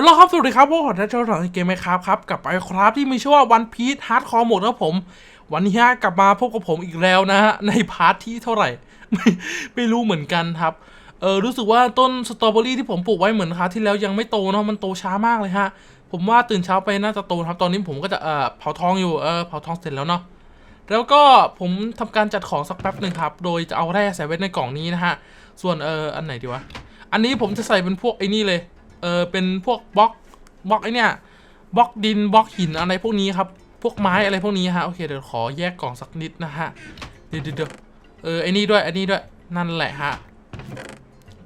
ลโหลครับสวัสดีครับพวกผมทัชเชอร์สองเกมไหมครับครับกับไอครับที่มีชื่อว่า One Piece Hardcore Mode ครับผม วันนี้กลับมาพบกับผมอีกแล้วนะฮะ ในพาร์ทที่เท่าไหร่ ไม่ไม่รู้เหมือนกันครับ เออรู้สึกว่าต้นสตรอเบอรี่ที่ผมปลูกไว้เหมือนคราวที่แล้วยังไม่โตเนาะมันโตช้ามากเลยฮะ ผมว่าตื่นเช้าไปน่าจะโตครับตอนนี้ผมก็จะเออเผาทองอยู่เออเผาทองเสร็จแล้วเนาะแล้วก็ผมทำการจัดของสักแป๊บหนึ่งครับ โดยจะเอาแร่ใส่ไว้ในกล่องนี้นะฮะส่วนเอออันไหนดีวะอันนี้ผมจะใส่เป็นพวกไอ้นี่เลย เออเป็นพวกบล็อกบล็อกไอเนี่ยบล็อกดินบล็อกหินอะไรพวกนี้ครับ พวกไม้อะไรพวกนี้ฮะโอเคเดี๋ยวขอแยกกล่องสักนิดนะฮะเดี๋ยวเดี๋ยวเออไอนี่ด้วยไอนี่ด้วยนั่นแหละฮะ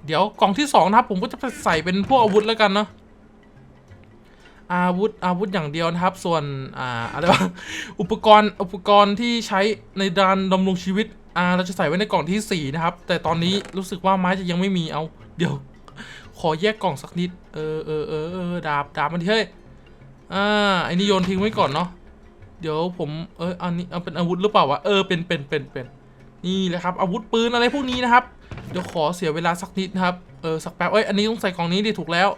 เดี๋ยวกล่องที่สองนะครับผมก็จะใส่เป็นพวกอาวุธแล้วกันเนาะอาวุธอาวุธอย่างเดียวนะครับ ส่วนอ่าอะไรวะอุปกรณ์อุปกรณ์ที่ใช้ในการดำรงชีวิตอ่าเราจะใส่ไว้ในกล่องที่สี่นะครับ แต่ตอนนี้รู้สึกว่าไม้จะยังไม่มีเอาเดี๋ยว ขอแยกกล่องสักนิด เออเออเออเออดาบดาบมันเฮ้ย อ่าไอ้นี่โยนทิ้งไว้ก่อนเนาะ เดี๋ยวผม เอออันนี้เอาเป็นอาวุธหรือเปล่าวะ เออ เป็น เป็น เป็น เป็น นี่แหละครับ อาวุธปืนอะไรพวกนี้นะครับ เดี๋ยวขอเสียเวลาสักนิดนะครับ เออ สักแป๊บ เอ้ย อันนี้ต้องใส่กล่องนี้ดิถูกแล้ว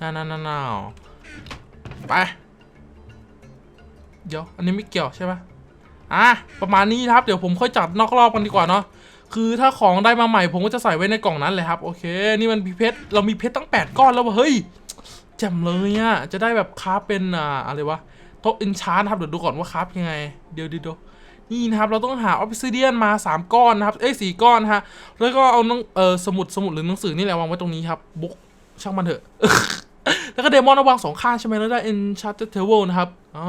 น่าน่าน่าน่าไป เดี๋ยว อันนี้ไม่เกี่ยวใช่ปะอะ ประมาณนี้นะครับ เดี๋ยวผมค่อยจัดนอกรอบกันดีกว่าเนาะ คือถ้าของได้มาใหม่ผมก็จะใส่ไว้ในกล่องนั้นเลยครับ โอเค นี่มันมีเพชรเรามีเพชรตั้ง 8 ก้อนแล้วว่ะเฮ้ยแจ่มเลยอะ่ะจะได้แบบคราฟเป็นอ่าอะไรวะโต๊ะอินชาร์นะครับเดี๋ยวดูก่อนว่าคราฟยังไง เดี๋ยวดีดี๋ยวนี่นะครับเราต้องหาออฟฟิเดียนมา 3 ก้อนนะครับเอ้ยสก้อนฮะแล้วก็เอาหนังเออสมุดสมุดหรือหนังสือนี่แหละวางไว้ตรงนี้ครับบุ๊กช่างมันเถอะแล้วก็เดมอนเอาวางสองข้างใช่ไหมแล้วได้ Enchanted Table นะครับอ๋อ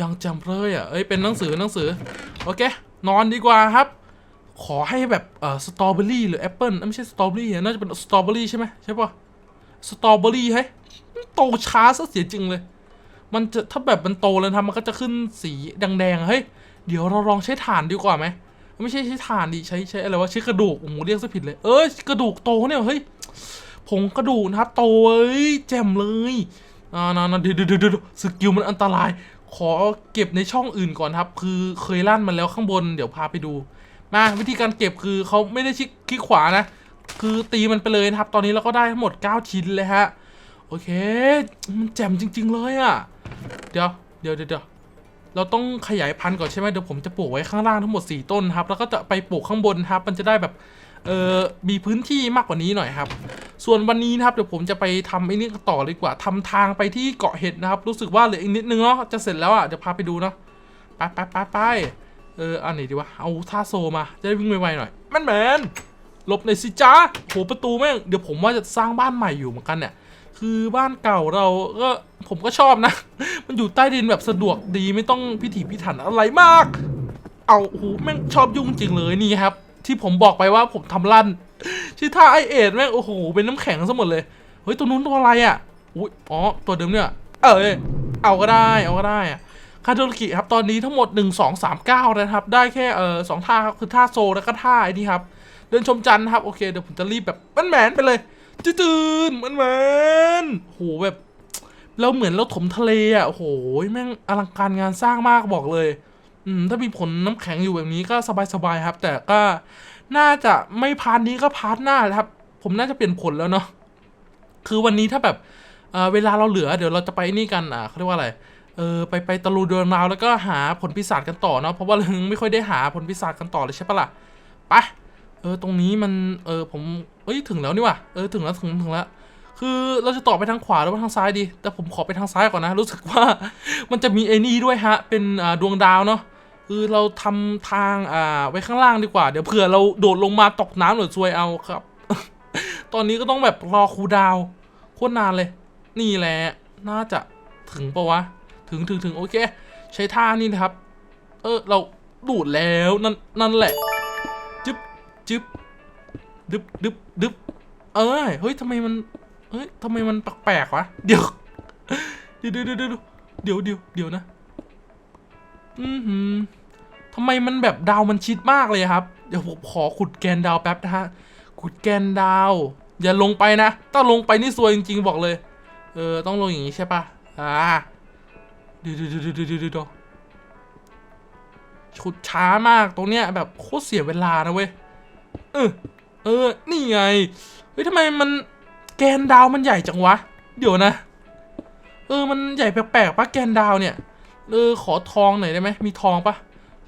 ยังจำเลยอะเอ้ยเป็นหนังสือหนังสือ โอเค นอนดีกว่าครับ ขอให้แบบเอ่อสตรอเบอรี่หรือแอปเปิลไม่ใช่สตรอเบอรี่น่าจะเป็นสตรอเบอรี่ใช่ไหมใช่ปะสตรอเบอรี่เฮ้ยโตช้าซะเสียจริงเลย มันจะถ้าแบบมันโตแล้วทำมันก็จะขึ้นสีแดงๆเฮ้ยเดี๋ยวเราลองใช้ถ่านดีกว่าไหมไม่ใช่ใช้ถ่านดิใช้ใช้อะไรวะใช้กระดูกโอ้โหเรียกซะผิดเลยเอ้ยกระดูกโตเนี่ยเฮ้ยผงกระดูกนะครับโตเอ้ยแจ่มเลยอ่านาเดี๋ยวเดี๋ยวเดี๋ยวเดี๋ยวสกิลมันอันตราย ขอเก็บในช่องอื่นก่อนครับ คือเคยลั่นมันแล้วข้างบนเดี๋ยวพาไปดู มาวิธีการเก็บคือเขาไม่ได้ชิกคลิกขวานะ คือตีมันไปเลยนะครับ ตอนนี้เราก็ได้ทั้งหมด 9 ชิ้นเลยฮะ โอเค มันแจ่มจริง ๆ เลยอะ่ะ เดี๋ยวเดี๋ยวเดี๋ยวเราต้องขยายพันธุ์ก่อนใช่ไหมเดี๋ยวผมจะปลูกไว้ข้างล่างทั้งหมด 4 ต้นครับ แล้วก็จะไปปลูกข้างบนครับ มันจะได้แบบเออมีพื้นที่มากกว่านี้หน่อยครับ ส่วนวันนี้นะครับเดี๋ยวผมจะไปทำไอ้นี่ต่อเลยกว่าทำทางไปที่เกาะเห็ดนะครับ รู้สึกว่าเหลืออีกนิดนึงเนาะจะเสร็จแล้วอะเดี๋ยวพาไปดูเนาะไปไปไปไป เอออันไหนดีวะ เอาท่าโซมา จะได้วิ่งไวๆหน่อย แมนแมนหลบหน่อยสิจ้าโหประตูแม่ง เดี๋ยวผมว่าจะสร้างบ้านใหม่อยู่เหมือนกันเนี่ย คือบ้านเก่าเราก็ผมก็ชอบนะ มันอยู่ใต้ดินแบบสะดวกดีไม่ต้องพิถีพิถันอะไรมาก เอาโอ้โหแม่งชอบยุ่งจริงเลยนี่ครับ ที่ผมบอกไปว่าผมทำลั่น ชื่อท่าไอเอ็ดแม่งโอ้โหเป็นน้ำแข็งซะหมดเลย เฮ้ยตัวนู้นตัวอะไรอะ อุ้ยอ๋อตัวเดิมเนี่ย เออเอาก็ได้ เอาก็ได้อะ คาโดริกิครับตอนนี้ทั้งหมด 1 2 3 9 นะครับ ได้แค่เออสองท่าครับคือท่าโซแล้วก็ท่าไอ้นี่ครับ เดินชมจันทร์ครับโอเคเดี๋ยวผมจะรีบแบบมันแมนไปเลยจืดๆมันแมนโหแบบเราเหมือนเราถมทะเลอะโอ้โหแม่งอลังการงานสร้างมากบอกเลยอืมถ้ามีผลน้ำแข็งอยู่แบบนี้ก็สบายๆครับ แต่ก็น่าจะไม่พาร์ทนี้ก็พาร์ทหน้าครับ ผมน่าจะเปลี่ยนผลแล้วเนาะคือวันนี้ถ้าแบบเออเวลาเราเหลือเดี๋ยวเราจะไปนี่กันอะเขาเรียกว่าอะไร เออไปไปตะลุยเดินราวแล้วก็หาผลพิศาจกันต่อเนาะเพราะว่าเรายังไม่ค่อยได้หาผลพิศาจกันต่อเลยใช่ปะล่ะไปเออตรงนี้มันเออผมเอ้ยถึงแล้วนี่ว่ะเออถึงแล้วถึงถึงแล้วคือเราจะต่อไปทางขวาหรือว่าทางซ้ายดี แต่ผมขอไปทางซ้ายก่อนนะ รู้สึกว่ามันจะมีไอ้นี่ด้วยฮะ เป็นดวงดาวเนาะคือเราทำทางอ่าไว้ข้างล่างดีกว่า เดี๋ยวเผื่อเราโดดลงมาตกน้ำหรือซวยเอาครับ ตอนนี้ก็ต้องแบบรอครูดาวโคตรนานเลย นี่แหละ น่าจะถึงปะวะ ถึงถึงถึงโอเค ใช้ท่านี่นะครับ เออ เราดูดแล้วนั่นนั่นแหละจึ๊บจึ๊บดึบดึบดึบเอ้ยเฮ้ยทำไมมันเฮ้ยทำไมมันแปลกๆวะเดี๋ยวเดี๋ยวเดี๋ยวเดี๋ยวเดี๋ยวเดี๋ยวเดี๋ยวเดี๋ยวนะอือหือทำไมมันแบบดาวมันชิดมากเลยครับ เดี๋ยวผมขอขุดแกนดาวแป๊บนะฮะขุดแกนดาว อย่าลงไปนะ ถ้าลงไปนี่ซวยจริงๆบอกเลย เออ ต้องลงอย่างนี้ใช่ปะอ่า เดี๋ยวเดี๋ยวเดี๋ยวเดี๋ยวชุดช้ามากตรงเนี้ยแบบโคตรเสียเวลานะเว้ย เออ เออ นี่ไง เฮ้ยทำไมมันแกนดาวมันใหญ่จังวะ เดี๋ยวนะ เออ มันใหญ่แปลกๆปะแกนดาวเนี่ย เออ ขอทองหน่อยได้ไหม มีทองปะ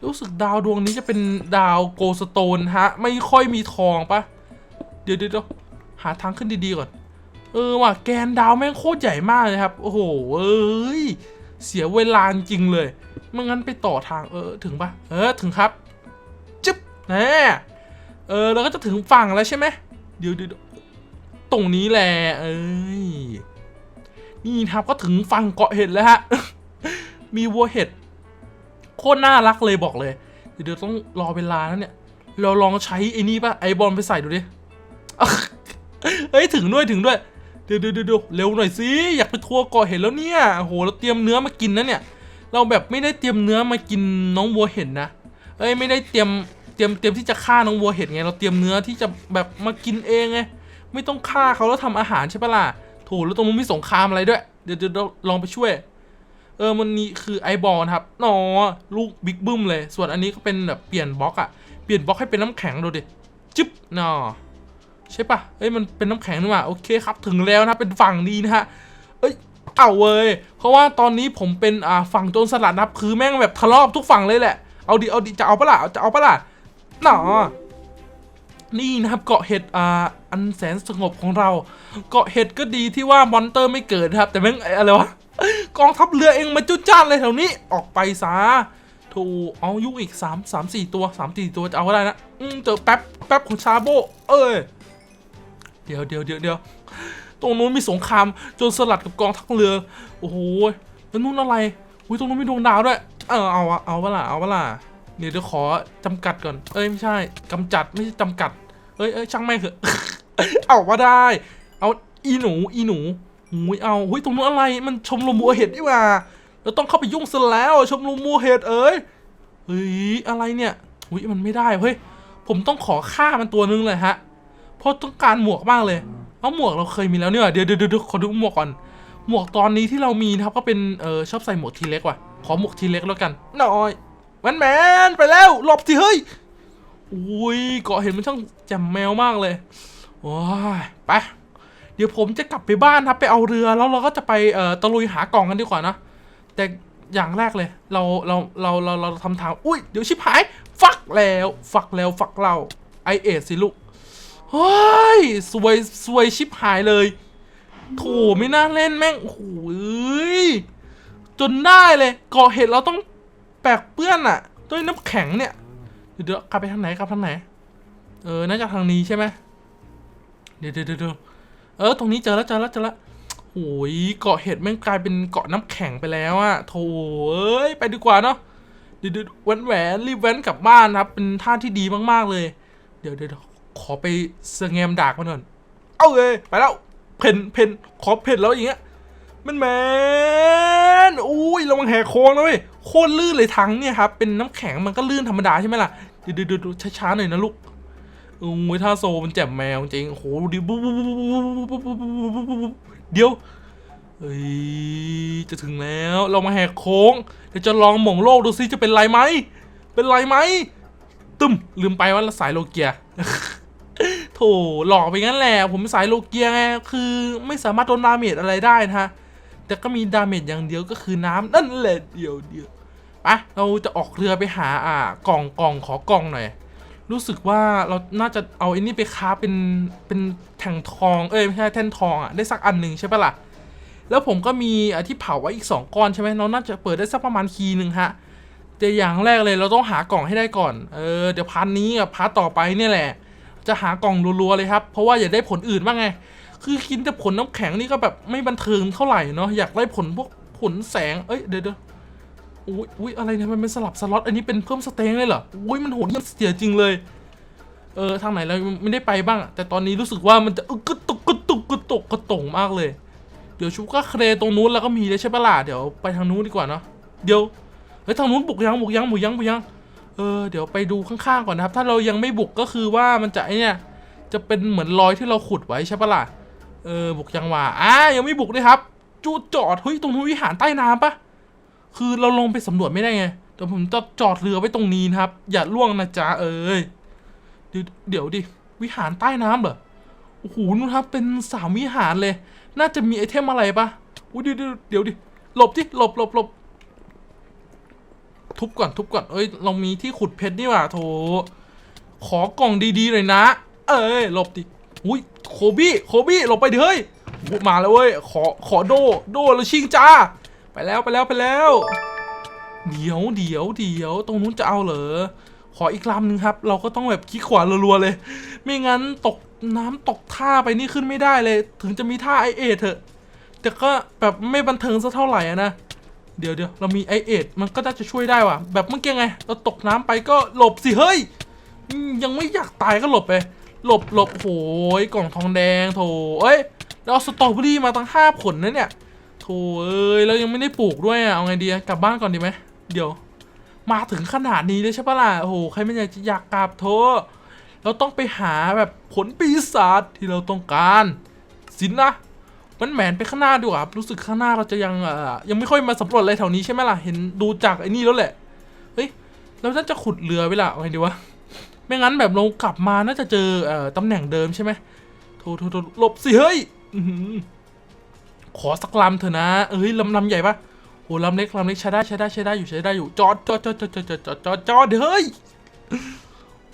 รู้สึกดาวดวงนี้จะเป็นดาวโกลสโตนฮะ ไม่ค่อยมีทองปะเดี๋ยวเดี๋ยวเดี๋ยวหาทางขึ้นดีๆก่อน เออว่ะแกนดาวแม่งโคตรใหญ่มากเลยครับ โอ้โห เอ้ย เสียเวลาจริงเลยไม่งั้นไปต่อทางเออถึงปะเออถึงครับจึ๊บแน่เออเราก็จะถึงฝั่งแล้วใช่ไหมเดี๋ยวเดี๋ยวตรงนี้แหละเอ้ยนี่ครับก็ถึงฝั่งเกาะเห็ดแล้วฮะมีวัวเห็ดโคตรน่ารักเลยบอกเลย เดี๋ยวต้องรอเวลาแล้วเนี่ย เราลองใช้ไอ้นี่ปะไอบอลไปใส่ดูดิเฮ้ยถึงด้วยถึงด้วย เดี๋ยวเดี๋ยวเดี๋ยวเร็วหน่อยสิอยากไปทัวร์เกาะเห็ดแล้วเนี่ยโอ้โหเราเตรียมเนื้อมากินนะเนี่ย เราแบบไม่ได้เตรียมเนื้อมากินน้องวัวเห็ดนะเอ้ยไม่ได้เตรียมเตรียมเตรียมที่จะฆ่าน้องวัวเห็ดไง เราเตรียมเนื้อที่จะแบบมากินเองไงไม่ต้องฆ่าเขาแล้วทำอาหารใช่ปะล่ะถูแล้วตรงนู้นมีสงครามอะไรด้วย เดี๋ยวเดี๋ยวเราลองไปช่วย เออมันนี่คือไอบอลนะครับนอลูกบิ๊กบึ้มเลย ส่วนอันนี้ก็เป็นแบบเปลี่ยนบล็อกอะเปลี่ยนบล็อกให้เป็นน้ำแข็งดูดิ จึ๊บนอ ใช่ปะเอ้ยมันเป็นน้ำแข็งนี่หว่าโอเคครับถึงแล้วนะเป็นฝั่งนี้นะฮะเอ้ยเอาเว้ยเพราะว่าตอนนี้ผมเป็นอ่าฝั่งโจรสลัดนะครับคือแม่งแบบทะเลาะทุกฝั่งเลยแหละเอาดิเอาดิจะเอาปะล่ะจะเอาปะล่ะหนอนี่นะครับเกาะเห็ดอ่าอันแสนสงบของเรา เกาะเห็ดก็ดีที่ว่ามอนเตอร์ไม่เกิดนะครับ แต่แม่งอะไรวะกองทัพเรือเองมาจุดจ้านเลยแถวนี้ออกไปซะถูเอายุกอีกสามสามสี่ตัวสามสี่ตัวจะเอาก็ได้นะอืมเจอแป๊บแป๊บของชาโบ เอ้ย เดี๋ยวเดี๋ยวเดี๋ยวเดี๋ยวตรงนู้นมีสงครามจนสลัดกับกองทัพเรือ โอ้โหแล้วนู้นอะไรอุ้ยตรงนู้นมีดวงดาวด้วย เออเอาอะเอาเวล่ะเอาเวล่ะเดี๋ยวเดี๋ยวขอจำกัดก่อน เอ้ยไม่ใช่กำจัดไม่ใช่จำกัด เอ้ยเอ้ยช่างแม่เถอะ เอามาได้ เอาอีหนูอีหนูหุยเอาหุยตรงนู้นอะไรมันชมรมบัวเห็ดนี่หว่าเราต้องเข้าไปยุ่งซะแล้วชมรมบัวเห็ดเอ้ยเฮ้ยอะไรเนี่ยหุยมันไม่ได้เฮ้ยผมต้องขอฆ่ามันตัวนึงเลยฮะ ราะต้องการหมวกมากเลยเอาหมวกเราเคยมีแล้วเนี่ยเดี๋ยวเดี๋ยวเดี๋ยวขอดูหมวกก่อน หมวกตอนนี้ที่เรามีนะครับก็เป็นเออชอบใส่หมวกทีเล็กว่ะขอหมวกทีเล็กแล้วกันหน่อยแมนแมนไปแล้วหลบสิเฮ้ยอุ้ยเกาะเห็นมันช่างแจ่มแมวมากเลยโอ้ยไปเดี๋ยวผมจะกลับไปบ้านครับไปเอาเรือแล้วเราก็จะไปเอ่อตะลุยหากล่องกันดีกว่านะแต่อย่างแรกเลย เราเราเราเราเราทำทางอุ้ยเดี๋ยวชิบหาย ฟักแล้ว ฟักแล้วฟักเราไอเอสสิลูก เฮ้ยสวยสวยชิบหายเลยโถไม่น่าเล่นแม่งโอ้โหเอ้ยจนได้เลยก่อเหตุเราต้องแปกเปื้อนอะด้วยน้ำแข็งเนี่ย เดี๋ยวกลับไปทางไหนกลับทางไหน เออน่าจะทางนี้ใช่ไหมเดี๋ยวเดี๋ยวเดี๋ยวเออตรงนี้เจอแล้วเจอแล้วเจอแล้วโอ้ยเกาะเห็ดแม่งกลายเป็นเกาะน้ำแข็งไปแล้วอะโถเอ้ยไปดีกว่าเนาะเดี๋ยวเดี๋ยวแหวนแหวนรีบแหวนกลับบ้านครับเป็นท่าที่ดีมากๆเลย เดี๋ยวเดี๋ยว ขอไปเสงแงมดากมันก่อนเอาเลยไปแล้วเพ่นเพ่นขอเพ่นแล้วอย่างเงี้ยมันแมนอุ้ยระวังแหกโค้งนะเว้ยโคตรลื่นเลยทั้งเนี่ยครับเป็นน้ำแข็งมันก็ลื่นธรรมดาใช่ไหมล่ะเดี๋ยวดูช้าๆหน่อยนะลูกอุ้ยท่าโซมันแจ็บแมวจริงโอ้โหดิบเดี๋ยวเฮ้ยจะถึงแล้วเรามาแหกโค้งเดี๋ยวจะลองหม่งโลกดูซิจะเป็นไรไหมเป็นไรไหมตึมลืมไปว่าสายโลเกีย โถหลอกไปงั้นแหละ ผมสายโลเกียไงคือไม่สามารถโดนดาเมจอะไรได้นะฮะ แต่ก็มีดาเมจอย่างเดียวก็คือน้ำนั่นแหละเดียวเดียวไปเราจะออกเรือไปหาอ่ากล่องกล่องขอกล่องหน่อย รู้สึกว่าเราน่าจะเอาไอ้นี่ไปค้าเป็นเป็นแท่งทองเอ้ยไม่ใช่แท่นทองอะได้สักอันหนึ่งใช่ปะล่ะ แล้วผมก็มีอะที่เผาไว้อีก 2ก้อนใช่ไหมเราน่าจะเปิดได้สักประมาณคีหนึ่งฮะแต่อย่างแรกเลยเราต้องหากล่องให้ได้ก่อน เออเดี๋ยวพาร์ทนี้กับพาร์ทต่อไปเนี่ยแหละ จะหากล่องรัวๆเลยครับ เพราะว่าอยากได้ผลอื่นบ้างไง คือกินแต่ผลน้ำแข็งนี่ก็แบบไม่บันเทิงเท่าไหร่เนาะอยากได้ผลพวกผลแสงเอ้ยเดี๋ยวดูอุ้ยอุ้ยอะไรเนี่ยมันเป็นสลับสล็อตอันนี้เป็นเพิ่มสเต็งเลยเหรออุ้ยมันโหดมันเสียจริงเลยเออทางไหนเราไม่ได้ไปบ้าง แต่ตอนนี้รู้สึกว่ามันจะอึกระตุกกระตุกกระตุกกระตุงมากเลย เดี๋ยวชูก้าเครตรงนู้นแล้วก็มีเลยใช่ปะล่ะเดี๋ยวไปทางนู้นดีกว่าเนาะเดี๋ยวเฮ้ยทางนู้นบุกยังบุกยังบุกยังบุกยัง เออเดี๋ยวไปดูข้างๆก่อนนะครับ ถ้าเรายังไม่บุกก็คือว่ามันจะไอเนี่ยจะเป็นเหมือนรอยที่เราขุดไว้ใช่ปะล่ะเออบุกยังว่าอ่ายังไม่บุกเลยครับจูจอดเฮ้ยตรงนู้นวิหารใต้น้ำปะคือเราลงไปสำรวจไม่ได้ไงแต่ผมจะจอดเรือไว้ตรงนี้นะครับ อย่าล่วงนะจ๊ะเอ้ยเดี๋ยวเดี๋ยวดิวิหารใต้น้ำเหรอโอ้โหนู่นครับเป็นสามวิหารเลย น่าจะมีไอเทมอะไรปะอุ้ยเดี๋ยวเดี๋ยวเดี๋ยวดิหลบดิหลบหลบหลบ ทุบก่อนทุบก่อนเอ้ยเรามีที่ขุดเพชรนี่ว่าโถขอกล่องดีๆหน่อยนะ เอ้ยหลบดิอุ้ยโคบี้โคบี้หลบไปดิเฮ้ยอุ๊ยมาแล้วเว้ยขอขอโดโดแล้วชิงจ้า ไปแล้วไปแล้วไปแล้วเดี๋ยวเดี๋ยวเดี๋ยวตรงนู้นจะเอาเหรอขออีกลำหนึ่งครับ เราก็ต้องแบบคลิกขวารัวๆเลย ไม่งั้นตกน้ำตกท่าไปนี่ขึ้นไม่ได้เลย ถึงจะมีท่าไอเอเถอะ แต่ก็แบบไม่บันเทิงสักเท่าไหร่นะ เดี๋ยวเดี๋ยวเรามีไอเอทมันก็น่าจะช่วยได้ว่ะ แบบเมื่อกี้ไง เราตกน้ำไปก็หลบสิ เฮ้ย ยังไม่อยากตายก็หลบไป หลบหลบโอยกล่องทองแดงโถเอ้ยเราเอาสตรอเบอรี่มาตั้งห้าผลนะเนี่ยโถเอ้ยแล้วยังไม่ได้ปลูกด้วยอะเอาไงดีกลับบ้านก่อนดีไหมเดี๋ยว มาถึงขนาดนี้เลยใช่ปะล่ะโอ้โหใครไม่อยากจะอยากกลับโถเราต้องไปหาแบบผลปีศาจที่เราต้องการสินนะ มันแหมนไปข้างหน้าดีกว่ารู้สึกข้างหน้าเราจะยังเอ่อยังไม่ค่อยมาสำรวจอะไรแถวนี้ใช่ไหมล่ะเห็นดูจากไอ้นี่แล้วแหละเฮ้ยเราน่าจะขุดเรือไว้ละเอาไงดีวะไม่งั้นแบบเรากลับมาน่าจะเจอเอ่อตำแหน่งเดิมใช่ไหมโทโทโทหลบสิเฮ้ยขอสักลำเถอะนะเอ้ยลำลำใหญ่ปะโอ้ลำเล็กลำเล็กใช้ได้ใช้ได้ใช้ได้อยู่ใช้ได้อยู่จอดจอดจอดจอดจอดจอดจอดจอดจอดเฮ้ย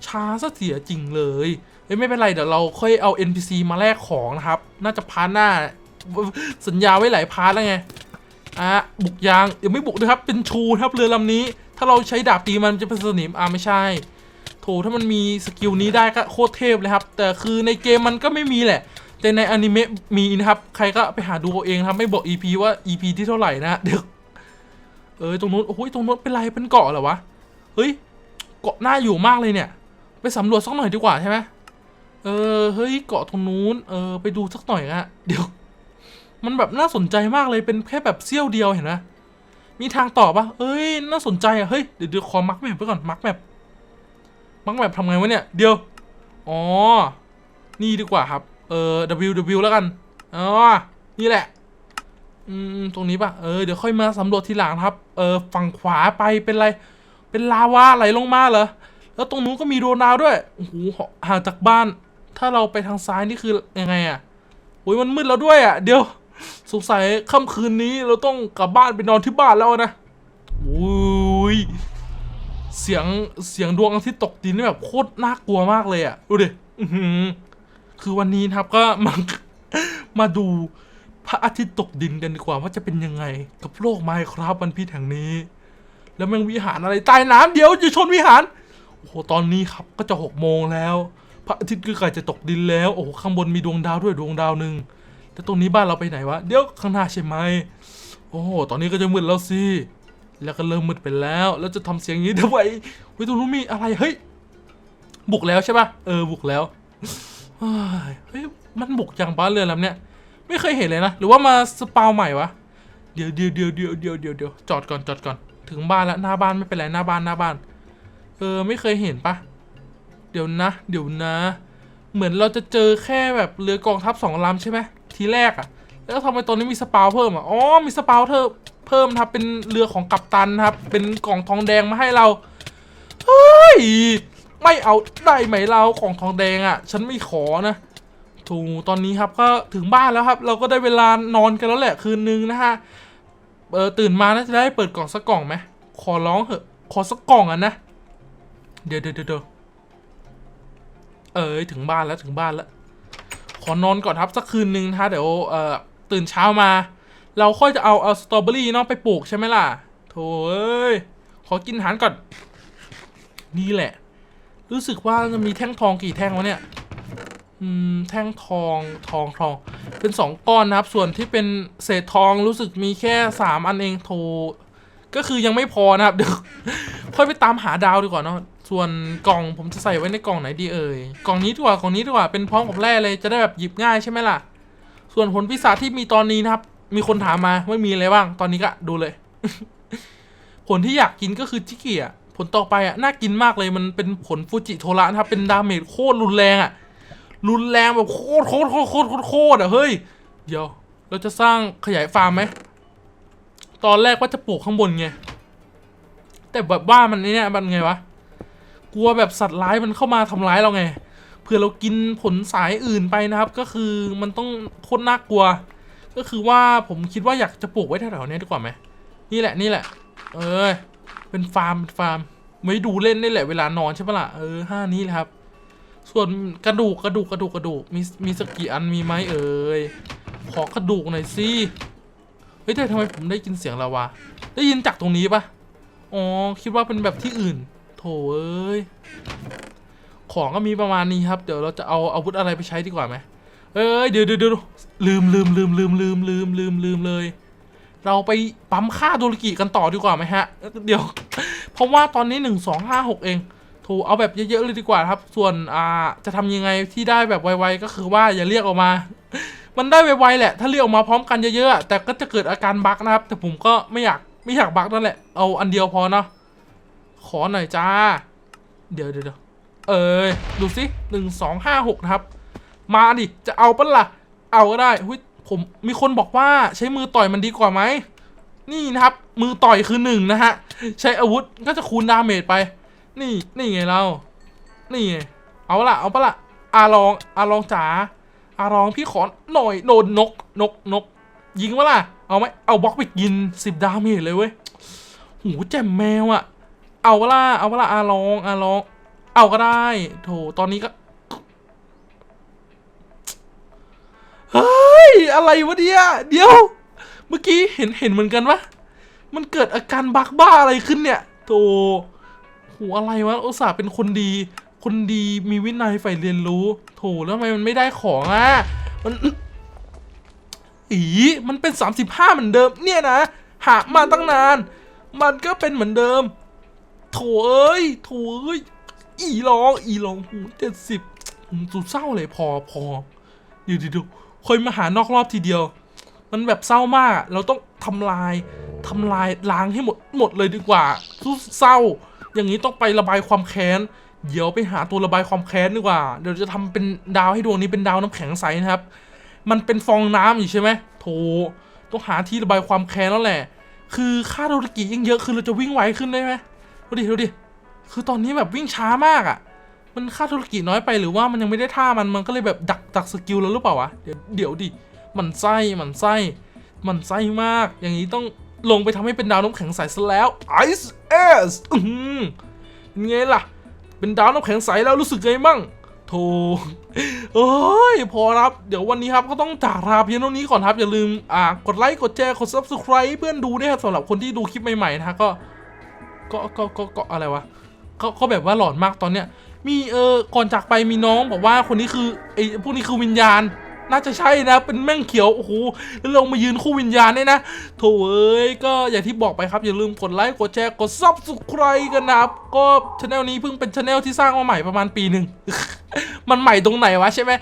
ช้าซะเสียจริงเลยเฮ้ยไม่เป็นไรเดี๋ยวเราค่อยเอา NPC มาแลกของนะครับ น่าจะพาร์ทหน้า สัญญาไว้หลายพาร์ทแล้วไงอะบุกยางเดี๋ยวไม่บุกนะครับ เป็นชูนะครับเรือลำนี้ ถ้าเราใช้ดาบตีมันจะเป็นสนิมอะไม่ใช่โถถ้ามันมีสกิลนี้ได้ก็โคตรเทพเลยครับ แต่คือในเกมมันก็ไม่มีแหละ แต่ในอนิเมะมีนะครับ ใครก็ไปหาดูเอาเองครับ ไม่บอก EP ว่า EP ที่เท่าไหร่นะเดี๋ยวเออตรงนู้นโอ้ยตรงนู้นเป็นไรเป็นเกาะเหรอวะเฮ้ยเกาะหน่าอยู่มากเลยเนี่ย ไปสำรวจสักหน่อยดีกว่าใช่ไหมเออเฮ้ยเกาะตรงนู้นเออไปดูสักหน่อยอะเดี๋ยว มันแบบน่าสนใจมากเลยเป็นแค่แบบเสี้ยวเดียวเห็นไหมมีทางต่อปะเอ้ย น่าสนใจอะเฮ้ย เดี๋ยวเดี๋ยวขอมักแมปไปก่อนมักแมปมักแมปทำไงวะเนี่ย เดี๋ยว อ๋อ นี่ดีกว่าครับ เออ W W แล้วกัน อ๋อ นี่แหละ อืม ตรงนี้ปะเออ เดี๋ยวค่อยมาสำรวจทีหลังครับ เออ ฝั่งขวาไปเป็นไร เป็นลาวาไหลลงมาเหรอ แล้วตรงนู้นก็มีโดนาวด้วย โอ้โห ห่างจากบ้าน ถ้าเราไปทางซ้ายนี่คือยังไงอะโอ้ยมันมืดแล้วด้วยอะเดี๋ยว สงสัยค่ำคืนนี้เราต้องกลับบ้านไปนอนที่บ้านแล้วนะโอ้ยเสียงเสียงดวงอาทิตย์ตกดินนี่แบบโคตรน่ากลัวมากเลยอะดูดิคือวันนี้นะครับก็มามาดูพระอาทิตย์ตกดินกันดีกว่าว่าจะเป็นยังไง กับโลกไมครับวันพิษแห่งนี้ แล้วแมันวิหารอะไรใต้น้ำเดี๋ยวจะชนวิหารโอ้โหตอนนี้ครับก็จะหกโมงแล้ว พระอาทิตย์ก็ใกล้จะตกดินแล้ว โอ้โหข้างบนมีดวงดาวด้วยดวงดาวหนึ่ง แต่ตรงนี้บ้านเราไปไหนวะ เดี๋ยวข้างหน้าใช่ไหม โอ้โห ตอนนี้ก็จะมืดแล้วสิ แล้วก็เริ่มมืดไปแล้ว แล้วจะทำเสียงอย่างนี้ทำไมเฮ้ยตรงนู้นมีอะไร เฮ้ย บุกแล้วใช่ปะเออ บุกแล้วเฮ้ยเฮ้ย มันบุกอย่างบ้านเรือนลำเนี้ย ไม่เคยเห็นเลยนะ หรือว่ามาสปาวใหม่วะ เดี๋ยวเดี๋ยวเดี๋ยวเดี๋ยวเดี๋ยวเดี๋ยวเดี๋ยวจอดก่อนจอดก่อน ถึงบ้านแล้วหน้าบ้านไม่เป็นไรหน้าบ้านหน้าบ้าน เออ ไม่เคยเห็นปะเดี๋ยวนะ เดี๋ยวนะ เหมือนเราจะเจอแค่แบบเรือกองทัพสองลำใช่ไหม ทีแรกอะแล้วทำไมตอนนี้มีสปาวเพิ่มอะ อ๋อ มีสปาวเธอเพิ่มครับ เป็นเรือของกัปตันครับ เป็นกล่องทองแดงมาให้เรา เฮ้ย ไม่เอาได้ไหมเราของทองแดงอะ ฉันไม่ขอนะ ถูกตอนนี้ครับก็ถึงบ้านแล้วครับ เราก็ได้เวลานอนกันแล้วแหละคืนนึงนะฮะ เออตื่นมาน่าจะได้เปิดกล่องสักกล่องไหม ขอร้องเหอะ ขอสักกล่องอะนะ เดี๋ยวเดี๋ยวเดี๋ยวเอ้ยถึงบ้านแล้วถึงบ้านแล้ว ขอนอนก่อนครับสักคืนนึงนะเดี๋ยวเอ่อตื่นเช้ามา เราค่อยจะเอาเอาสตรอเบอรี่เนาะไปปลูกใช่ไหมล่ะโถเอ้ยขอกินอาหารก่อน นี่แหละ รู้สึกว่าจะมีแท่งทองกี่แท่งวะเนี่ยอืมแท่งทองทองทอง เป็นสองก้อนนะครับ ส่วนที่เป็นเศษทองรู้สึกมีแค่สามอันเองโถก็คือยังไม่พอนะครับเดี๋ยวค่อยไปตามหาดาวดีกว่าเนาะ ส่วนกล่องผมจะใส่ไว้ในกล่องไหนดีเอ่ย กล่องนี้ดีกว่ากล่องนี้ดีกว่า เป็นพร้อมกับแร่เลยจะได้แบบหยิบง่ายใช่ไหมล่ะ ส่วนผลพิศาจที่มีตอนนี้นะครับ มีคนถามมาว่มีอะไรบ้าง ตอนนี้ก็ดูเลย ผลที่อยากกินก็คือจิกิอะผลต่อไปอะน่ากินมากเลยมันเป็นผลฟูจิโทระนะครับ เป็นดาเมจโคตรรุนแรงอะ รุนแรงแบบโคตรโคตรโคตรโคตรโคตรโคตรอะเฮ้ย เดี๋ยว เราจะสร้างขยายฟาร์มไหม ตอนแรกว่าจะปลูกข้างบนไง แต่แบบว่ามันเนี่ยมันไงวะ กลัวแบบสัตว์ร้ายมันเข้ามาทำร้ายเราไงเผื่อเรากินผลสายอื่นไปนะครับ ก็คือมันต้องโคตรน่ากลัว ก็คือว่าผมคิดว่าอยากจะปลูกไว้แถวๆนี้ดีกว่าไหมนี่แหละนี่แหละ เออ เป็นฟาร์มเป็นฟาร์มไว้ดูเล่นนี่แหละเวลานอนใช่ปะล่ะเออห้านี้แหละครับ ส่วนกระดูกกระดูกกระดูกกระดูกมีมีสักกี่อันมีไหมเอ่ยขอกระดูกหน่อยสิเฮ้ยแต่ทำไมผมได้ยินเสียงแล้ววะได้ยินจากตรงนี้ปะอ๋อคิดว่าเป็นแบบที่อื่น โถเอ้ย ของก็มีประมาณนี้ครับ เดี๋ยวเราจะเอาอาวุธอะไรไปใช้ดีกว่าไหมเอ้ยเดี๋ยวเดี๋ยวลืมลืมลืมลืมลืมลืมลืมลืมเลย เราไปปั๊มค่าโดริกิกันต่อดีกว่าไหมฮะ เดี๋ยว เพราะว่าตอนนี้หนึ่งสองห้าหกเองโถเอาแบบเยอะๆเลยดีกว่าครับ ส่วนอ่าจะทำยังไงที่ได้แบบไวๆก็คือว่าอย่าเรียกออกมา มันได้ไวๆแหละ ถ้าเรียกออกมาพร้อมกันเยอะๆแต่ก็จะเกิดอาการบั๊กนะครับ แต่ผมก็ไม่อยากไม่อยากบั๊กนั่นแหละเอาอันเดียวพอเนาะ ขอหน่อยจ้า เดี๋ยวเดี๋ยวเดี๋ยวเอ้ยดูสิหนึ่งสองห้าหกนะครับ มาดิ จะเอาปะล่ะ เอาก็ได้หุ้ยผมมีคนบอกว่าใช้มือต่อยมันดีกว่าไหม นี่นะครับ มือต่อยคือหนึ่งนะฮะ ใช้อาวุธก็จะคูณดาเมจไป นี่นี่ไงเรา นี่ไงเอาละเอาปะละอาลองอาลองจ๋าอาลองพี่ขอหน่อยโดนนกนกนก ยิงวะล่ะ เอาไหมเอาบล็อกไปกินสิบดาเมจเลยเว้ยหูแจ่มแมวอะ เอาวล่ะเอาวล่ะอาลองอาลอง เอาก็ได้ โถ ตอนนี้ก็ เฮ้ย อะไรวะเนี่ย เดี๋ยว เมื่อกี้เห็นเห็นเหมือนกันปะมันเกิดอาการบักบ้าอะไรขึ้นเนี่ย โถโหอะไรวะอุตส่าห์เป็นคนดี คนดีมีวินัยใฝ่เรียนรู้ โถแล้วทำไมมันไม่ได้ของอะ มันอีมันเป็น 35 เหมือนเดิม เนี่ยนะ หามาตั้งนาน มันก็เป็นเหมือนเดิม โถเอ้ยโถเอ้ย อีลอง อีลองหูเจ็ดสิบสุดเศร้าเลยพอพอเดี๋ยวเดี๋ยวเดี๋ยวค่อยมาหานอกรอบทีเดียว มันแบบเศร้ามาก เราต้องทำลายทำลายล้างให้หมดหมดเลยดีกว่าทุดเศร้า อย่างนี้ต้องไประบายความแค้น เดี๋ยวไปหาตัวระบายความแค้นดีกว่า เดี๋ยวจะทำเป็นดาวให้ดวงนี้เป็นดาวน้ำแข็งใสนะครับ มันเป็นฟองน้ำอยู่ใช่ไหมโถต้องหาที่ระบายความแค้นแล้วแหละ คือค่าโดรกิยิ่งเยอะคือเราจะวิ่งไวขึ้นได้ไหม ดูดิดูดิคือตอนนี้แบบวิ่งช้ามากอะ่ะ มันค่าธุรกิจน้อยไปหรือว่ามันยังไม่ได้ท่ามันมันก็เลยแบบดักดักสกิลแล้วหรือเปล่าวะเดี๋ยวเดี๋ยวดิมันไส้มันไส้มันไส้มาก อย่างนี้ต้องลงไปทำให้เป็นดาวน้ำแข็งใสซะแล้ว Ice S อือหือเป็นไงล่ะ เป็นดาวน้ำแข็งใสแล้วรู้สึกไงมั่งโธ่เอ้ยพอครับเดี๋ยววันนี้ครับก็ต้องจากลาเพียงเท่านี้ก่อนครับ อย่าลืมอ่ากดไลค์กดแชร์กด subscribe เพื่อนดูด้วยครับสำหรับคนที่ดูคลิปใหม่ๆนะก็ ก็ก็ก็ก็อะไรวะก็ก็แบบว่าหลอนมากตอนเนี้ย มีเออก่อนจากไปมีน้องบอกว่าคนนี้คือไอ้พวกนี้คือวิญญาณ น่าจะใช่นะ เป็นแม่งเขียว โอ้โห แล้วลงมายืนคู่วิญญาณเนี่ยนะโถเอ้ย ก็อย่างที่บอกไปครับ อย่าลืมกดไลค์ กดแชร์ กด subscribe กันนะครับ ก็ช anel นี้เพิ่งเป็นช anel ที่สร้างมาใหม่ประมาณปีหนึ่งมันใหม่ตรงไหนวะใช่ไหม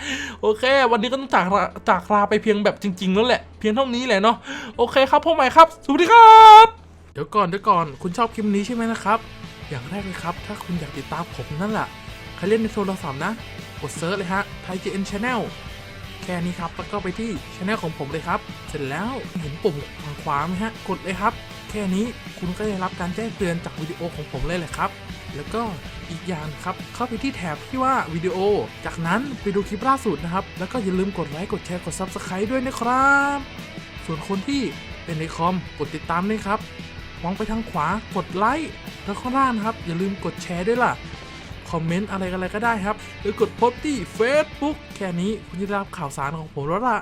โอเค วันนี้ก็ต้องจากลาจากลาไปเพียงแบบจริงๆแล้วแหละ เพียงเท่านี้แหละเนาะโอเคครับพ่อใหม่ครับ สวัสดีครับ ดี๋ยวก่อนเดี๋ยวก่อนคุณชอบคลิปนี้ใช่ไหมนะครับ อย่างแรกเลยครับ ถ้าคุณอยากติดตามผมนั่นแหละใครเล่นในโทรศัพท์นะ กดเซิร์ชเลยฮะไทย GN Channel แค่นี้ครับแล้วก็ไปที่ช anel ของผมเลยครับ เสร็จแล้วเห็นปุ่มทางขวาไหมฮะ กดเลยครับ แค่นี้คุณก็ได้รับการแจ้งเตือนจากวิดีโอของผมเลยแหละครับ แล้วก็อีกอย่างครับ เข้าไปที่แถบที่ว่าวิดีโอ จากนั้นไปดูคลิปล่าสุดนะครับ แล้วก็อย่าลืมกดไลค์ กดแชร์ กด Subscribe ด้วยนะครับ ส่วนคนที่เป็นในคอม กดติดตามด้วยครับ มองไปทางขวากดไลค์แล้วข้างล่างนะครับ อย่าลืมกดแชร์ด้วยล่ะ คอมเมนต์อะไรกันอะไรก็ได้ครับ หรือกดโพสต์ที่ Facebook แค่นี้คุณจะได้รับข่าวสารของผมแล้วล่ะ